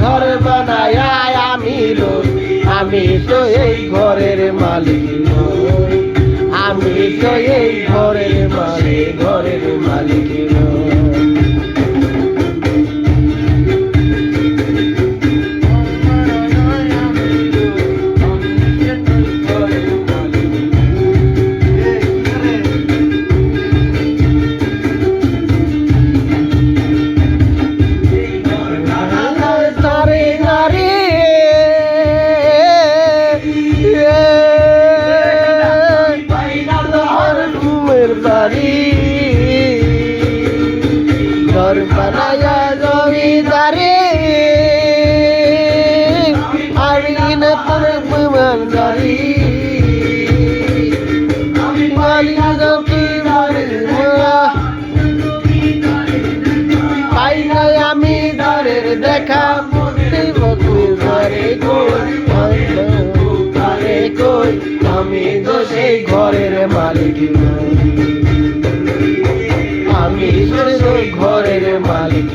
ঘর বানায় আমি রই আমি তো এই ঘরের মালিক আমি তো এই ঘরের মালিক ঘরের মালিক নই। ঘরের বাড়ি। ঘর বানায়া জমিদারি। আমি না তোর নাই আমি দরের দেখা। মূর্তি বকুল ঘরে কই? ঘরে কই? সেই ঘরের মালিক। আমি সেই ঘরের মালিক